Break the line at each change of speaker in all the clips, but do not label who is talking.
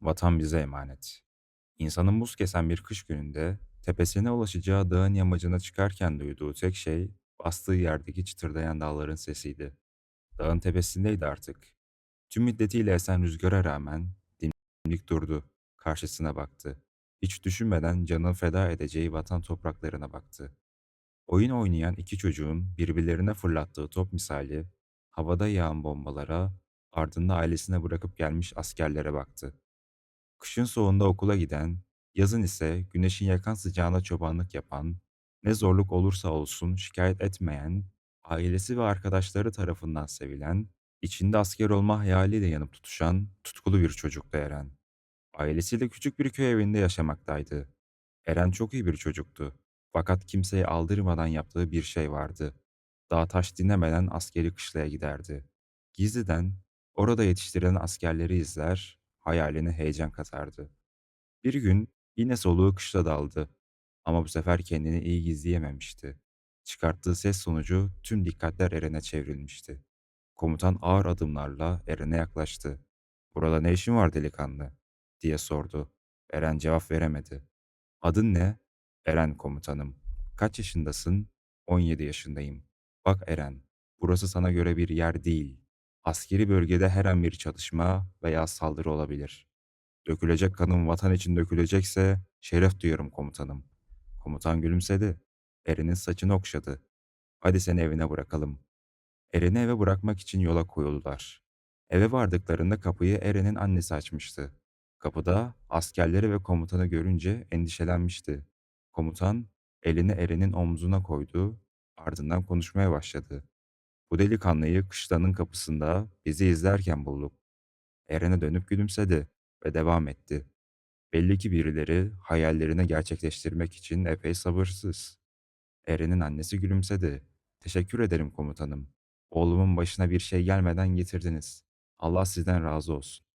Vatan bize emanet. İnsanın buz kesen bir kış gününde tepesine ulaşacağı dağın yamacına çıkarken duyduğu tek şey bastığı yerdeki çıtırdayan dağların sesiydi. Dağın tepesindeydi artık. Tüm middetiyle esen rüzgara rağmen dimdik durdu. Karşısına baktı. Hiç düşünmeden canını feda edeceği vatan topraklarına baktı. Oyun oynayan iki çocuğun birbirlerine fırlattığı top misali havada yağan bombalara, ardında ailesine bırakıp gelmiş askerlere baktı. Kışın soğuğunda okula giden, yazın ise güneşin yakan sıcağına çobanlık yapan, ne zorluk olursa olsun şikayet etmeyen, ailesi ve arkadaşları tarafından sevilen, içinde asker olma hayaliyle yanıp tutuşan tutkulu bir çocuktu Eren. Ailesiyle küçük bir köy evinde yaşamaktaydı. Eren çok iyi bir çocuktu. Fakat kimseye aldırmadan yaptığı bir şey vardı. Dağ taş dinlemeden askeri kışlaya giderdi. Gizliden orada yetiştirilen askerleri izler, hayaline heyecan katardı. Bir gün yine soluğu kışla daldı. Ama bu sefer kendini iyi gizleyememişti. Çıkarttığı ses sonucu tüm dikkatler Eren'e çevrilmişti. Komutan ağır adımlarla Eren'e yaklaştı. "Burada ne işin var delikanlı?" diye sordu. Eren cevap veremedi. "Adın ne?" "Eren komutanım." "Kaç yaşındasın?" "17 yaşındayım." "Bak Eren, burası sana göre bir yer değil. Askeri bölgede her an bir çatışma veya saldırı olabilir. Dökülecek kanım vatan için dökülecekse şeref duyarım komutanım. Komutan gülümsedi. Eren'in saçını okşadı. Hadi seni evine bırakalım. Eren'i eve bırakmak için yola koyuldular. Eve vardıklarında kapıyı Eren'in annesi açmıştı. Kapıda askerleri ve komutanı görünce endişelenmişti. Komutan elini Eren'in omzuna koydu, ardından konuşmaya başladı. Bu delikanlıyı kışlanın kapısında bizi izlerken bulduk. Eren'e dönüp gülümsedi ve devam etti. Belli ki birileri hayallerini gerçekleştirmek için epey sabırsız. Eren'in annesi gülümsedi. Teşekkür ederim komutanım. Oğlumun başına bir şey gelmeden getirdiniz. Allah sizden razı olsun.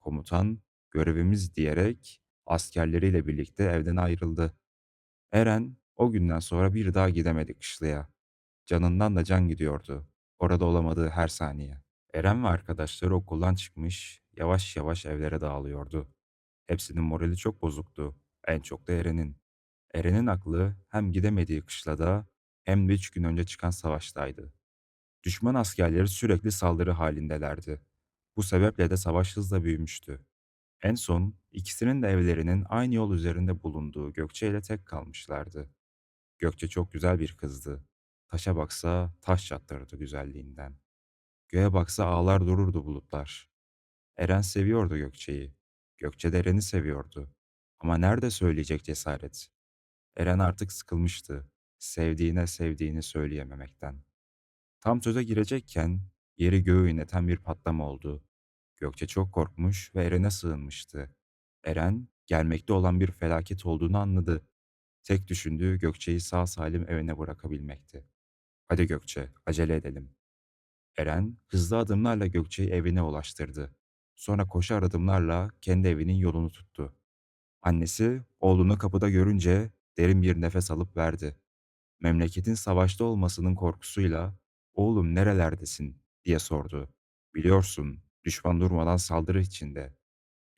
Komutan, görevimiz diyerek askerleriyle birlikte evden ayrıldı. Eren o günden sonra bir daha gidemedi kışlaya. Canından da can gidiyordu. Orada olamadığı her saniye. Eren ve arkadaşları okuldan çıkmış, yavaş yavaş evlere dağılıyordu. Hepsinin morali çok bozuktu. En çok da Eren'in. Eren'in aklı hem gidemediği kışlada hem de üç gün önce çıkan savaştaydı. Düşman askerleri sürekli saldırı halindelerdi. Bu sebeple de savaş hızla büyümüştü. En son ikisinin de evlerinin aynı yol üzerinde bulunduğu Gökçe ile tek kalmışlardı. Gökçe çok güzel bir kızdı. Taşa baksa taş çatlardı güzelliğinden. Göğe baksa ağlar dururdu bulutlar. Eren seviyordu Gökçe'yi. Gökçe de Eren'i seviyordu. Ama nerede söyleyecek cesaret? Eren artık sıkılmıştı. Sevdiğine sevdiğini söyleyememekten. Tam söze girecekken yeri göğü inleten bir patlama oldu. Gökçe çok korkmuş ve Eren'e sığınmıştı. Eren gelmekte olan bir felaket olduğunu anladı. Tek düşündüğü Gökçe'yi sağ salim evine bırakabilmekti. Hadi Gökçe, acele edelim. Eren hızlı adımlarla Gökçe'yi evine ulaştırdı. Sonra koşar adımlarla kendi evinin yolunu tuttu. Annesi oğlunu kapıda görünce derin bir nefes alıp verdi. Memleketin savaşta olmasının korkusuyla "Oğlum nerelerdesin?" diye sordu. "Biliyorsun, düşman durmadan saldırı içinde."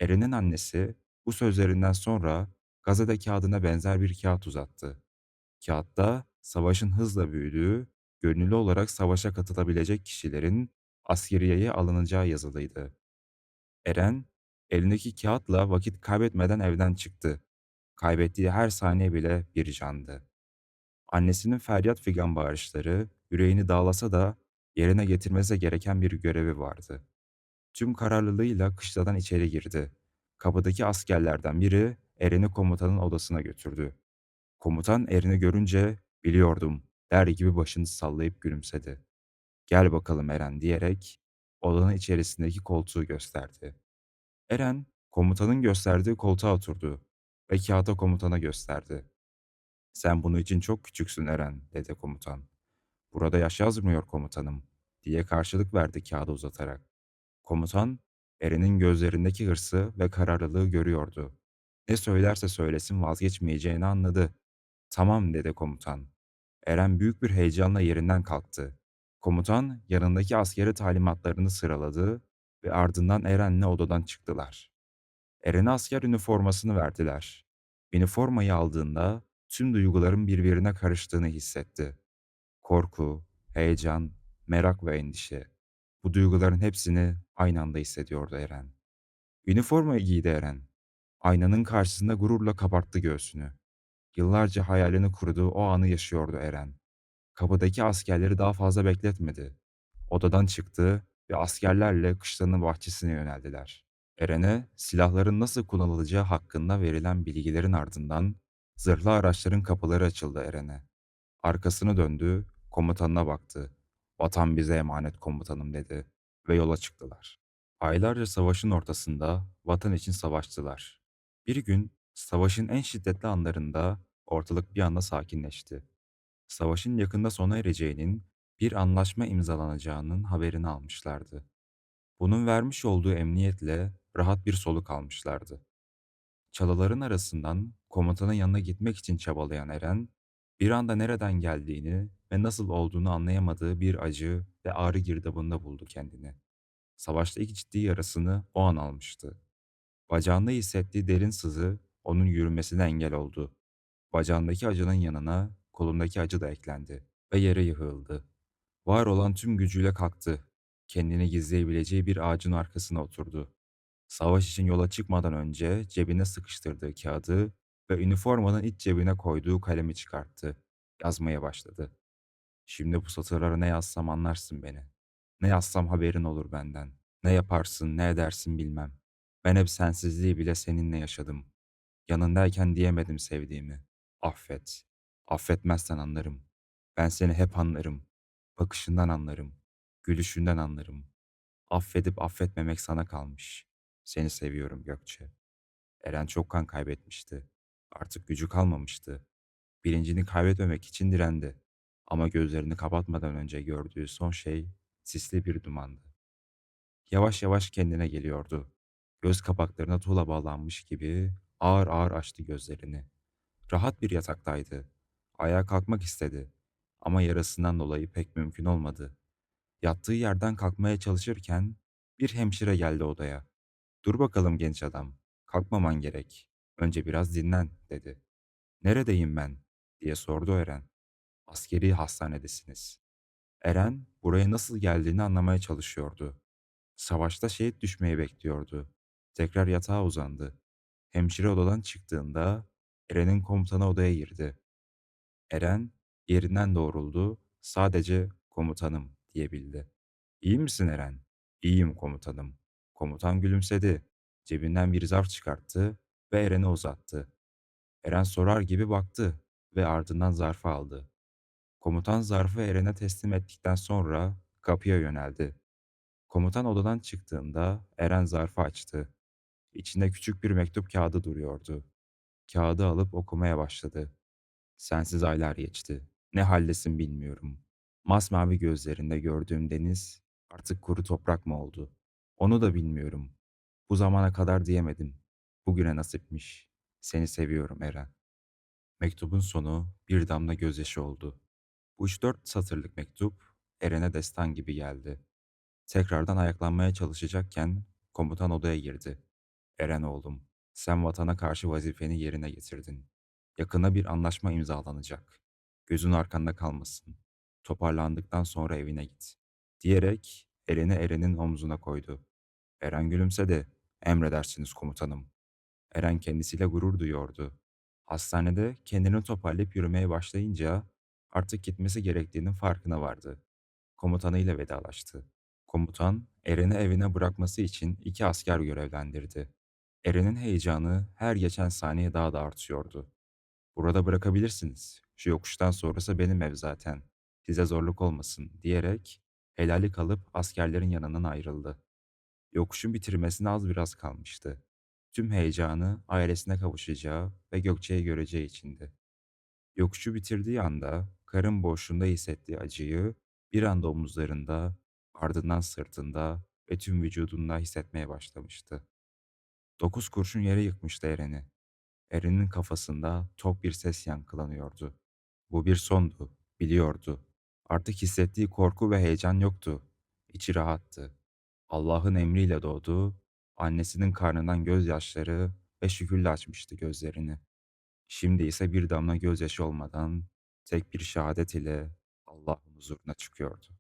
Eren'in annesi bu sözlerinden sonra gazete kağıdına benzer bir kağıt uzattı. Kağıtta savaşın hızla büyüdüğü, gönüllü olarak savaşa katılabilecek kişilerin askeriyeye alınacağı yazılıydı. Eren, elindeki kağıtla vakit kaybetmeden evden çıktı. Kaybettiği her saniye bile bir candı. Annesinin feryat figan bağırışları yüreğini dağlasa da yerine getirmesi gereken bir görevi vardı. Tüm kararlılığıyla kışladan içeri girdi. Kapıdaki askerlerden biri Eren'i komutanın odasına götürdü. Komutan Erin'i görünce biliyordum der gibi başını sallayıp gülümsedi. Gel bakalım Eren diyerek odanın içerisindeki koltuğu gösterdi. Eren komutanın gösterdiği koltuğa oturdu ve kağıta komutana gösterdi. Sen bunu için çok küçüksün Eren dedi komutan. Burada yaş yazmıyor komutanım diye karşılık verdi kağıdı uzatarak. Komutan Eren'in gözlerindeki hırsı ve kararlılığı görüyordu. Ne söylerse söylesin vazgeçmeyeceğini anladı. Tamam dedi komutan. Eren büyük bir heyecanla yerinden kalktı. Komutan yanındaki askeri talimatlarını sıraladı ve ardından Eren'le odadan çıktılar. Eren'e asker üniformasını verdiler. Üniformayı aldığında tüm duyguların birbirine karıştığını hissetti. Korku, heyecan, merak ve endişe. Bu duyguların hepsini aynı anda hissediyordu Eren. Üniformayı giydi Eren. Aynanın karşısında gururla kabarttı göğsünü. Yıllarca hayalini kurduğu o anı yaşıyordu Eren. Kapıdaki askerleri daha fazla bekletmedi. Odadan çıktı ve askerlerle kışlanın bahçesine yöneldiler. Eren'e silahların nasıl kullanılacağı hakkında verilen bilgilerin ardından zırhlı araçların kapıları açıldı Eren'e. Arkasını döndü, komutanına baktı. Vatan bize emanet komutanım dedi ve yola çıktılar. Aylarca savaşın ortasında vatan için savaştılar. Bir gün savaşın en şiddetli anlarında ortalık bir anda sakinleşti. Savaşın yakında sona ereceğinin, bir anlaşma imzalanacağının haberini almışlardı. Bunun vermiş olduğu emniyetle rahat bir soluk almışlardı. Çalıların arasından komutanın yanına gitmek için çabalayan Eren, bir anda nereden geldiğini ve nasıl olduğunu anlayamadığı bir acı ve ağrı girdabında buldu kendini. Savaşta ilk ciddi yarasını o an almıştı. Bacağında hissettiği derin sızı onun yürümesine engel oldu. Bacağındaki acının yanına kolundaki acı da eklendi ve yere yığıldı. Var olan tüm gücüyle kalktı. Kendini gizleyebileceği bir ağacın arkasına oturdu. Savaş için yola çıkmadan önce cebine sıkıştırdığı kağıdı ve üniformanın iç cebine koyduğu kalemi çıkarttı. Yazmaya başladı. Şimdi bu satırları ne yazsam anlarsın beni. Ne yazsam haberin olur benden. Ne yaparsın, ne edersin bilmem. Ben hep sensizliği bile seninle yaşadım. Yanındayken diyemedim sevdiğimi. Affet. Affetmezsen anlarım. Ben seni hep anlarım. Bakışından anlarım. Gülüşünden anlarım. Affedip affetmemek sana kalmış. Seni seviyorum Gökçe. Eren çok kan kaybetmişti. Artık gücü kalmamıştı. Bilincini kaybetmemek için direndi. Ama gözlerini kapatmadan önce gördüğü son şey sisli bir dumandı. Yavaş yavaş kendine geliyordu. Göz kapaklarına tuğla bağlanmış gibi ağır ağır açtı gözlerini. Rahat bir yataktaydı. Ayağa kalkmak istedi. Ama yarasından dolayı pek mümkün olmadı. Yattığı yerden kalkmaya çalışırken bir hemşire geldi odaya. Dur bakalım genç adam. Kalkmaman gerek. Önce biraz dinlen dedi. Neredeyim ben? diye sordu Eren. Askeri hastanedesiniz. Eren buraya nasıl geldiğini anlamaya çalışıyordu. Savaşta şehit düşmeyi bekliyordu. Tekrar yatağa uzandı. Hemşire odadan çıktığında Eren'in komutanı odaya girdi. Eren yerinden doğruldu, sadece komutanım diyebildi. İyi misin Eren? İyiyim komutanım. Komutan gülümsedi. Cebinden bir zarf çıkarttı ve Eren'e uzattı. Eren sorar gibi baktı ve ardından zarfı aldı. Komutan zarfı Eren'e teslim ettikten sonra kapıya yöneldi. Komutan odadan çıktığında Eren zarfı açtı. İçinde küçük bir mektup kağıdı duruyordu. Kağıdı alıp okumaya başladı. Sensiz aylar geçti. Ne haldesin bilmiyorum. Masmavi gözlerinde gördüğüm deniz artık kuru toprak mı oldu? Onu da bilmiyorum. Bu zamana kadar diyemedim. Bugüne nasipmiş. Seni seviyorum Eren. Mektubun sonu bir damla gözyaşı oldu. Bu üç dört satırlık mektup Eren'e destan gibi geldi. Tekrardan ayaklanmaya çalışacakken komutan odaya girdi. Eren oğlum, sen vatana karşı vazifeni yerine getirdin. Yakında bir anlaşma imzalanacak. Gözün arkanda kalmasın. Toparlandıktan sonra evine git. Diyerek elini Eren'in omzuna koydu. Eren gülümsedi. Emredersiniz komutanım. Eren kendisiyle gurur duyuyordu. Hastanede kendini toparlayıp yürümeye başlayınca artık gitmesi gerektiğinin farkına vardı. Komutanıyla vedalaştı. Komutan, Eren'i evine bırakması için iki asker görevlendirdi. Eren'in heyecanı her geçen saniye daha da artıyordu. Burada bırakabilirsiniz. Şu yokuştan sonrası benim ev zaten. Size zorluk olmasın diyerek helallik alıp askerlerin yanından ayrıldı. Yokuşun bitirmesine az biraz kalmıştı. Tüm heyecanı ailesine kavuşacağı ve Gökçe'yi göreceği içindi. Yokuşu bitirdiği anda karın boşluğunda hissettiği acıyı bir anda omuzlarında, ardından sırtında ve tüm vücudunda hissetmeye başlamıştı. Dokuz kurşun yere yıkmıştı Eren'i. Eren'in kafasında tok bir ses yankılanıyordu. Bu bir sondu, biliyordu. Artık hissettiği korku ve heyecan yoktu. İçi rahattı. Allah'ın emriyle doğdu, Annesinin karnından gözyaşları ve şükürle açmıştı gözlerini. Şimdi ise bir damla gözyaşı olmadan tek bir şehadet ile Allah'ın huzuruna çıkıyordu.